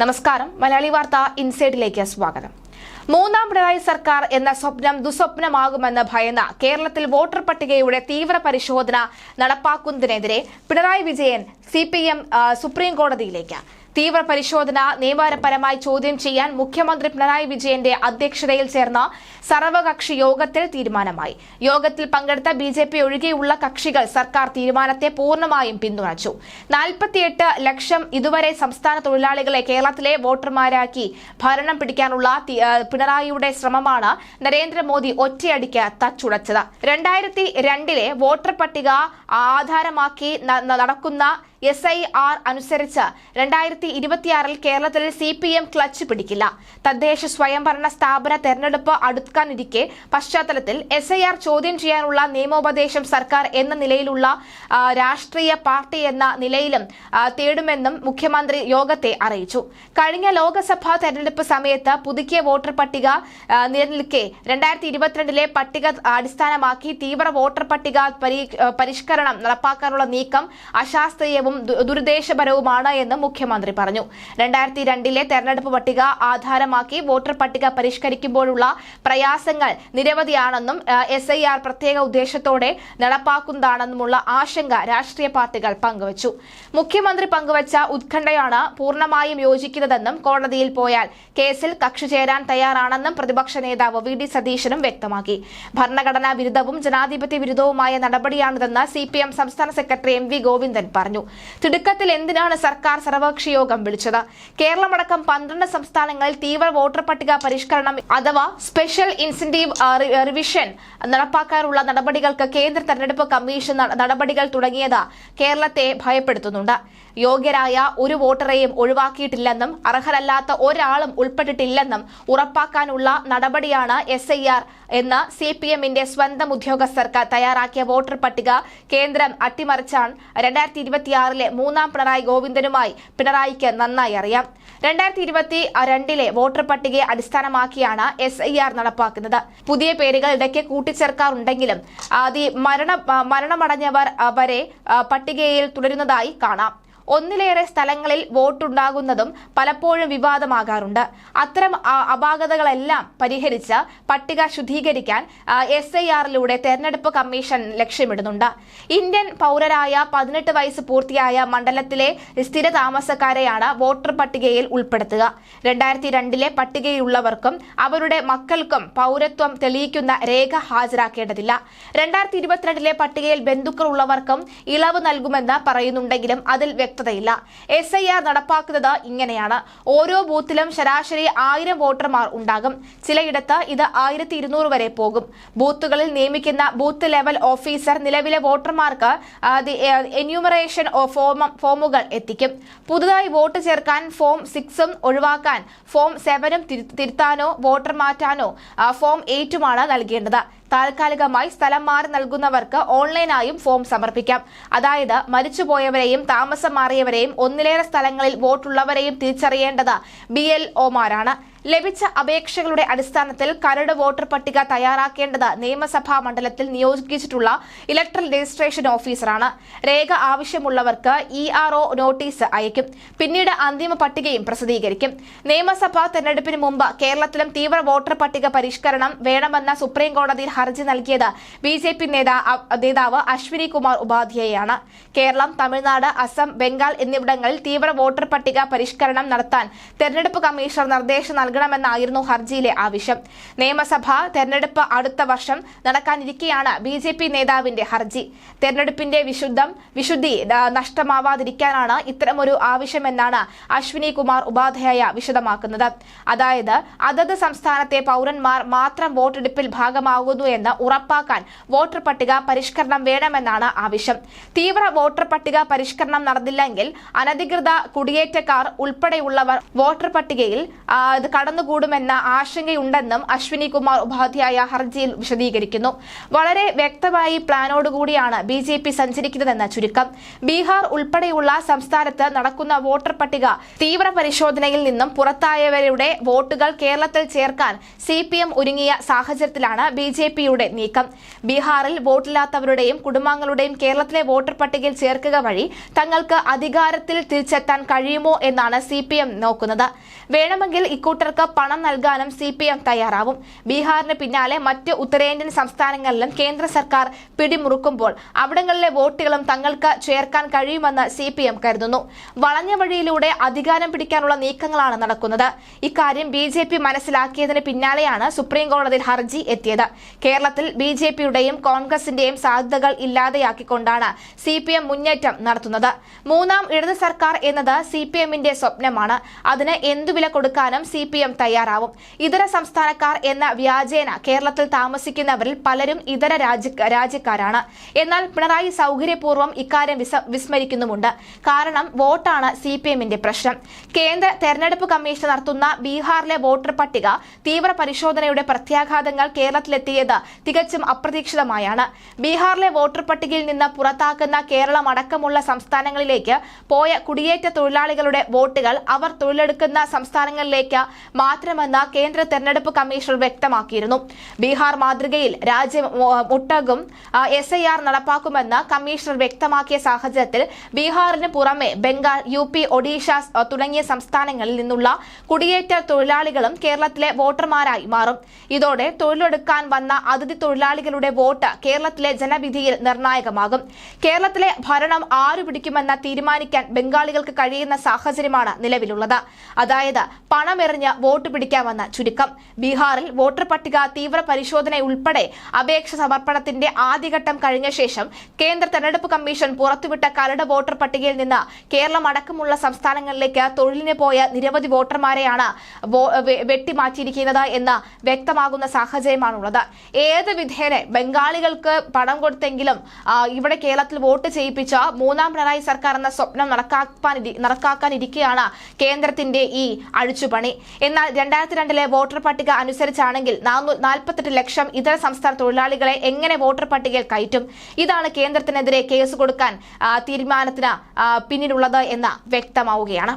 നമസ്കാരം. മലയാളി വാർത്ത ഇൻസൈഡിലേക്ക് സ്വാഗതം. മൂന്നാം പിണറായി സർക്കാർ എന്ന സ്വപ്നം ദുസ്വപ്നമാകുമെന്ന് ഭയന്ന കേരളത്തിൽ വോട്ടർ പട്ടികയുടെ തീവ്ര പരിശോധന നടപ്പാക്കുന്നതിനെതിരെ പിണറായി വിജയൻ സി സുപ്രീം കോടതിയിലേക്ക് തീവ്ര പരിശോധന നിയമപരമായി ചോദ്യം ചെയ്യാൻ മുഖ്യമന്ത്രി പിണറായി വിജയന്റെ അധ്യക്ഷതയിൽ ചേർന്ന സർവകക്ഷി യോഗത്തിൽ തീരുമാനമായി. യോഗത്തിൽ പങ്കെടുത്ത ബി ജെ പി ഒഴികെയുള്ള കക്ഷികൾ സർക്കാർ തീരുമാനത്തെ പൂർണമായും പിന്തുണച്ചു. നാൽപ്പത്തിയെട്ട് ലക്ഷം ഇതുവരെ സംസ്ഥാന തൊഴിലാളികളെ കേരളത്തിലെ വോട്ടർമാരാക്കി ഭരണം പിടിക്കാനുള്ള പിണറായിയുടെ ശ്രമമാണ് നരേന്ദ്രമോദി ഒറ്റയടിക്ക് തച്ചുടച്ചത്. രണ്ടായിരത്തി രണ്ടിലെ വോട്ടർ പട്ടിക ആധാരമാക്കി നടക്കുന്ന എസ് ഐ ആർ അനുസരിച്ച് രണ്ടായിരത്തി ഇരുപത്തിയാറിൽ കേരളത്തിൽ സി പി എം ക്ലച്ച് പിടിക്കില്ല. തദ്ദേശ സ്വയംഭരണ സ്ഥാപന തെരഞ്ഞെടുപ്പ് അടുക്കാനിരിക്കെ പശ്ചാത്തലത്തിൽ എസ് ഐ ആർ ചോദ്യം ചെയ്യാനുള്ള നിയമോപദേശം സർക്കാർ എന്ന നിലയിലുള്ള രാഷ്ട്രീയ പാർട്ടി എന്ന നിലയിലും തേടുമെന്നും മുഖ്യമന്ത്രി യോഗത്തെ അറിയിച്ചു. കഴിഞ്ഞ ലോക്സഭാ തെരഞ്ഞെടുപ്പ് സമയത്ത് പുതുക്കിയ വോട്ടർ പട്ടിക നിലനിൽക്കെ രണ്ടായിരത്തി ഇരുപത്തിരണ്ടിലെ പട്ടിക അടിസ്ഥാനമാക്കി തീവ്ര വോട്ടർ പട്ടിക പരിഷ്കരണം നടപ്പാക്കാനുള്ള നീക്കം അശാസ്ത്രീയവും ദു- ദുരുദ്ദേശപരവുമാണ് എന്ന് മുഖ്യമന്ത്രി പറഞ്ഞു. രണ്ടായിരത്തി രണ്ടിലെ തെരഞ്ഞെടുപ്പ് പട്ടിക ആധാരമാക്കി വോട്ടർ പട്ടിക പരിഷ്കരിക്കുമ്പോഴുള്ള പ്രയാസങ്ങൾ നിരവധിയാണെന്നും എസ് പ്രത്യേക ഉദ്ദേശത്തോടെ നടപ്പാക്കുന്നതാണെന്നുമുള്ള ആശങ്ക രാഷ്ട്രീയ പാർട്ടികൾ പങ്കുവച്ചു. മുഖ്യമന്ത്രി പങ്കുവച്ച ഉത്കണ്ഠയാണ് പൂർണമായും യോജിക്കുന്നതെന്നും കോടതിയിൽ പോയാൽ കേസിൽ കക്ഷി ചേരാൻ തയ്യാറാണെന്നും പ്രതിപക്ഷ നേതാവ് വി ഡി സതീശനും വ്യക്തമാക്കി. ഭരണഘടനാ വിരുദ്ധവും ജനാധിപത്യ വിരുദ്ധവുമായ നടപടിയാണിതെന്ന് സി സംസ്ഥാന സെക്രട്ടറി എം വി ഗോവിന്ദൻ പറഞ്ഞു. തിടുക്കത്തിൽ എന്തിനാണ് സർക്കാർ സർവകക്ഷി യോഗം വിളിച്ചത്? കേരളമടക്കം പന്ത്രണ്ട് സംസ്ഥാനങ്ങളിൽ തീവ്ര വോട്ടർ പട്ടിക പരിഷ്കരണം അഥവാ സ്പെഷ്യൽ ഇൻസെന്റീവ് റിവിഷൻ നടപ്പാക്കാനുള്ള നടപടികൾക്ക് കേന്ദ്ര തെരഞ്ഞെടുപ്പ് കമ്മീഷൻ നടപടികൾ തുടങ്ങിയത് കേരളത്തെ ഭയപ്പെടുത്തുന്നുണ്ട്. യോഗ്യരായ ഒരു വോട്ടറെയും ഒഴിവാക്കിയിട്ടില്ലെന്നും അർഹരല്ലാത്ത ഒരാളും ഉൾപ്പെട്ടിട്ടില്ലെന്നും ഉറപ്പാക്കാനുള്ള നടപടിയാണ് എസ് ഐ ആർ എന്ന് സി പി എമ്മിന്റെ സ്വന്തം ഉദ്യോഗസ്ഥർക്ക് തയ്യാറാക്കിയ വോട്ടർ പട്ടിക കേന്ദ്രം അട്ടിമറിച്ചാണ് രണ്ടായിരത്തി ഇരുപത്തിയാറിലെ മൂന്നാം പിണറായി ഗോവിന്ദനുമായി പിണറായിക്ക് നന്നായി അറിയാം. രണ്ടായിരത്തി ഇരുപത്തി രണ്ടിലെ വോട്ടർ പട്ടികയെ അടിസ്ഥാനമാക്കിയാണ് എസ് ഐ ആർ നടപ്പാക്കുന്നത്. പുതിയ പേരുകൾ ഇടയ്ക്ക് കൂട്ടിച്ചേർക്കാറുണ്ടെങ്കിലും ആദ്യ മരണ മരണമടഞ്ഞവർ വരെ പട്ടികയിൽ തുടരുന്നതായി കാണാം. ഒന്നിലേറെ സ്ഥലങ്ങളിൽ വോട്ടുണ്ടാകുന്നതും പലപ്പോഴും വിവാദമാകാറുണ്ട്. അത്തരം അപാകതകളെല്ലാം പരിഹരിച്ച് പട്ടിക ശുദ്ധീകരിക്കാൻ എസ് ഐ ആറിലൂടെ തെരഞ്ഞെടുപ്പ് കമ്മീഷൻ ലക്ഷ്യമിടുന്നുണ്ട്. ഇന്ത്യൻ പൗരരായ പതിനെട്ട് വയസ്സ് പൂർത്തിയായ മണ്ഡലത്തിലെ സ്ഥിര താമസക്കാരെയാണ് വോട്ടർ പട്ടികയിൽ ഉൾപ്പെടുത്തുക. രണ്ടായിരത്തി രണ്ടിലെ പട്ടികയിലുള്ളവർക്കും അവരുടെ മക്കൾക്കും പൗരത്വം തെളിയിക്കുന്ന രേഖ ഹാജരാക്കേണ്ടതില്ല. രണ്ടായിരത്തി ഇരുപത്തിരണ്ടിലെ പട്ടികയിൽ ബന്ധുക്കൾ ഉള്ളവർക്കും ഇളവ് നൽകുമെന്ന് പറയുന്നുണ്ടെങ്കിലും അതിൽ വ്യക്തതയില്ല എസ് ഐ ആർ നടപ്പാക്കുന്നത് ഇങ്ങനെയാണ്. ഓരോ ബൂത്തിലും ശരാശരി ആയിരം വോട്ടർമാർ ഉണ്ടാകും. ചിലയിടത്ത് ഇത് ആയിരത്തി ഇരുന്നൂറ് വരെ പോകും. ബൂത്തുകളിൽ നിയമിക്കുന്ന ബൂത്ത് ലെവൽ ഓഫീസർ നിലവിലെ വോട്ടർമാർക്ക് എന്യൂമറേഷൻ ഫോമുകൾ എത്തിക്കും. പുതുതായി വോട്ട് ചേർക്കാൻ ഫോം സിക്സും ഒഴിവാക്കാൻ ഫോം സെവനും തിരു- തിരുത്താനോ വോട്ടർ മാറ്റാനോ ഫോം എയ്റ്റുമാണ് നൽകേണ്ടത്. താൽക്കാലികമായി സ്ഥലം മാറി നൽകുന്നവർക്ക് ഓൺലൈനായും ഫോം സമർപ്പിക്കാം. അതായത് മരിച്ചുപോയവരെയും താമസം മാറിയവരെയും ഒന്നിലേറെ സ്ഥലങ്ങളിൽ വോട്ടുള്ളവരെയും തിരിച്ചറിയേണ്ടത് ബി എൽ ഒമാരാണ്. ലഭിച്ച അപേക്ഷകളുടെ അടിസ്ഥാനത്തിൽ കരട് വോട്ടർ പട്ടിക തയ്യാറാക്കേണ്ടത് നിയമസഭാ മണ്ഡലത്തിൽ നിയോഗിച്ചിട്ടുള്ള ഇലക്ട്രൽ രജിസ്ട്രേഷൻ ഓഫീസറാണ്. രേഖ ആവശ്യമുള്ളവർക്ക് ഇ നോട്ടീസ് അയക്കും. പിന്നീട് അന്തിമ പട്ടികയും പ്രസിദ്ധീകരിക്കും. നിയമസഭാ തെരഞ്ഞെടുപ്പിന് മുമ്പ് കേരളത്തിലും തീവ്ര വോട്ടർ പട്ടിക പരിഷ്കരണം വേണമെന്ന സുപ്രീം കോടതിയിൽ ഹർജി നൽകിയത് ബി ജെ പി നേതാവ് അശ്വിനി കുമാർ ഉപാധ്യായയാണ് കേരളം തമിഴ്നാട് അസം ബംഗാൾ എന്നിവിടങ്ങളിൽ തീവ്ര വോട്ടർ പട്ടിക പരിഷ്കരണം നടത്താൻ തെരഞ്ഞെടുപ്പ് കമ്മീഷണർ നിർദ്ദേശം നൽകണമെന്നായിരുന്നു ഹർജിയിലെ ആവശ്യം. നിയമസഭ തെരഞ്ഞെടുപ്പ് അടുത്ത വർഷം നടക്കാനിരിക്കെയാണ് ബി ജെ പി നേതാവിന്റെ ഹർജി. തെരഞ്ഞെടുപ്പിന്റെ വിശുദ്ധം വിശുദ്ധി നഷ്ടമാവാതിരിക്കാനാണ് ഇത്തരമൊരു ആവശ്യമെന്നാണ് അശ്വിനി കുമാർ ഉപാധ്യായ വിശദമാക്കുന്നത്. അതായത് അതത് സംസ്ഥാനത്തെ പൗരന്മാർ മാത്രം വോട്ടെടുപ്പിൽ ഭാഗമാകുന്നു എന്ന് ഉറപ്പാക്കാൻ വോട്ടർ പട്ടിക പരിഷ്കരണം വേണമെന്നാണ് ആവശ്യം. തീവ്ര വോട്ടർ പട്ടിക പരിഷ്കരണം നടന്നില്ലെങ്കിൽ അനധികൃത കുടിയേറ്റക്കാർ ഉൾപ്പെടെയുള്ളവർ വോട്ടർ പട്ടികയിൽ ഇത് കടന്നുകൂടുമെന്ന ആശങ്കയുണ്ടെന്നും അശ്വിനി കുമാർ ഉപാധ്യായ ഹർജിയിൽ വിശദീകരിക്കുന്നു. വളരെ വ്യക്തമായി പ്ലാനോടുകൂടിയാണ് ബി ജെ പി സഞ്ചരിക്കുന്നതെന്ന ചുരുക്കം. ബീഹാർ ഉൾപ്പെടെയുള്ള സംസ്ഥാനത്ത് നടക്കുന്ന വോട്ടർ പട്ടിക തീവ്ര പരിശോധനയിൽ നിന്നും പുറത്തായവരുടെ വോട്ടുകൾ കേരളത്തിൽ ചേർക്കാൻ സി പി എം ഒരുങ്ങിയ സാഹചര്യത്തിലാണ് ബി ജെ പിയുടെ നീക്കം. ബീഹാറിൽ വോട്ടില്ലാത്തവരുടെയും കുടുംബാംഗങ്ങളുടെയും കേരളത്തിലെ വോട്ടർ പട്ടികയിൽ ചേർക്കുക വഴി തങ്ങൾക്ക് അധികാരത്തിൽ തിരിച്ചെത്താൻ കഴിയുമോ എന്നാണ് സി പി എം നോക്കുന്നത്. വേണമെങ്കിൽ ഇക്കൂട്ടർക്ക് പണം നൽകാനും സി പി എം തയ്യാറാവും. ബീഹാറിന് പിന്നാലെ മറ്റ് ഉത്തരേന്ത്യൻ സംസ്ഥാനങ്ങളിലും കേന്ദ്ര സർക്കാർ പിടിമുറുക്കുമ്പോൾ അവിടങ്ങളിലെ വോട്ടുകളും തങ്ങൾക്ക് ചേർക്കാൻ കഴിയുമെന്ന് സി പി എം കരുതുന്നു. വളഞ്ഞ വഴിയിലൂടെ അധികാരം പിടിക്കാനുള്ള നീക്കങ്ങളാണ് നടക്കുന്നത്. ഇക്കാര്യം ബി ജെ പി മനസ്സിലാക്കിയതിന് പിന്നാലെയാണ് സുപ്രീം കോടതിയിൽ ഹർജി എത്തിയത്. കേരളത്തിൽ ബി ജെ പിയുടെയും കോൺഗ്രസിന്റെയും സാധ്യതകൾ ഇല്ലാതെയാക്കിക്കൊണ്ടാണ് സി പി എം മുന്നേറ്റം നടത്തുന്നത്. മൂന്നാം ഇടത് സർക്കാർ എന്നത് സി പി എമ്മിന്റെ സ്വപ്നമാണ്. അതിന് എന്തു വില കൊടുക്കാനും സി പി എം തയ്യാറാവും. ഇതര സംസ്ഥാനക്കാർ എന്ന വ്യാജേന കേരളത്തിൽ താമസിക്കുന്നവരിൽ പലരും ഇതര രാജ്യ രാജ്യക്കാരാണ്. എന്നാൽ പിണറായി സൗകര്യപൂർവം ഇക്കാര്യം വിസ്മരിക്കുന്നുമുണ്ട്. കാരണം വോട്ടാണ് സി പി എമ്മിന്റെ പ്രശ്നം. കേന്ദ്ര തെരഞ്ഞെടുപ്പ് കമ്മീഷൻ നടത്തുന്ന ബീഹാറിലെ വോട്ടർ പട്ടിക തീവ്ര പരിശോധനയുടെ പ്രത്യാഘാതങ്ങൾ കേരളത്തിലെത്തിയത് തികച്ചും അപ്രതീക്ഷിതമായാണ്. ബീഹാറിലെ വോട്ടർ പട്ടികയിൽ നിന്ന് പുറത്താക്കുന്ന കേരളം അടക്കമുള്ള സംസ്ഥാനങ്ങളിലേക്ക് പോയ കുടിയേറ്റ തൊഴിലാളികളുടെ വോട്ടുകൾ അവർ തൊഴിലെടുക്കുന്ന സംസ്ഥാനങ്ങളിലേക്ക് മാത്രമെന്ന് കേന്ദ്ര തെരഞ്ഞെടുപ്പ് കമ്മീഷണർ വ്യക്തമാക്കിയിരുന്നു. ബീഹാർ മാതൃകയിൽ രാജ്യം ഒട്ടകം എസ് ഐ ആർ നടപ്പാക്കുമെന്ന് കമ്മീഷണർ വ്യക്തമാക്കിയ സാഹചര്യത്തിൽ ബീഹാറിന് പുറമെ ബംഗാൾ യു പി ഒഡീഷ തുടങ്ങിയ സംസ്ഥാനങ്ങളിൽ നിന്നുള്ള കുടിയേറ്റ തൊഴിലാളികളും കേരളത്തിലെ വോട്ടർമാരായി മാറും. ഇതോടെ തൊഴിലെടുക്കാൻ വന്ന അതിഥി തൊഴിലാളികളുടെ വോട്ട് കേരളത്തിലെ ജനവിധിയിൽ നിർണായകമാകും. കേരളത്തിലെ ഭരണം ആരു പിടിക്കുമെന്ന് തീരുമാനിക്കാൻ ബംഗാളികൾക്ക് കഴിയുന്ന സാഹചര്യമാണ് നിലവിലുള്ളത്. അതായത് പണമെറിഞ്ഞ് വോട്ട് പിടിക്കാമെന്ന ചുരുക്കം. ബീഹാറിൽ വോട്ടർ പട്ടിക തീവ്ര പരിശോധന ഉൾപ്പെടെ അപേക്ഷ സമർപ്പണത്തിന്റെ ആദ്യഘട്ടം കഴിഞ്ഞ ശേഷം കേന്ദ്ര തെരഞ്ഞെടുപ്പ് കമ്മീഷൻ പുറത്തുവിട്ട കരട് വോട്ടർ പട്ടികയിൽ നിന്ന് കേരളം അടക്കമുള്ള സംസ്ഥാനങ്ങളിലേക്ക് തൊഴിലിന് പോയ നിരവധി വോട്ടർമാരെയാണ് വെട്ടിമാറ്റിയിരിക്കുന്നത് എന്ന് വ്യക്തമാകുന്ന സാഹചര്യമാണുള്ളത്. ഏത് വിധേനെ ബംഗാളികൾക്ക് പണം കൊടുത്തെങ്കിലും ഇവിടെ കേരളത്തിൽ വോട്ട് ചെയ്യിപ്പിച്ച മൂന്നാം പിണറായി സർക്കാർ എന്ന സ്വപ്നം നടക്കാക്കാൻ നടക്കാക്കാനിരിക്കെയാണ് കേന്ദ്രത്തിന്റെ ഈ അഴിച്ചുപണി. എന്നാൽ രണ്ടായിരത്തി രണ്ടിലെ വോട്ടർ പട്ടിക അനുസരിച്ചാണെങ്കിൽ നാൽപ്പത്തെട്ട് ലക്ഷം ഇതര സംസ്ഥാന തൊഴിലാളികളെ എങ്ങനെ വോട്ടർ പട്ടികയിൽ കയറ്റും? ഇതാണ് കേന്ദ്രത്തിനെതിരെ കേസ് കൊടുക്കാൻ തീരുമാനത്തിന് പിന്നിലുള്ളത് എന്ന് വ്യക്തമാവുകയാണ്.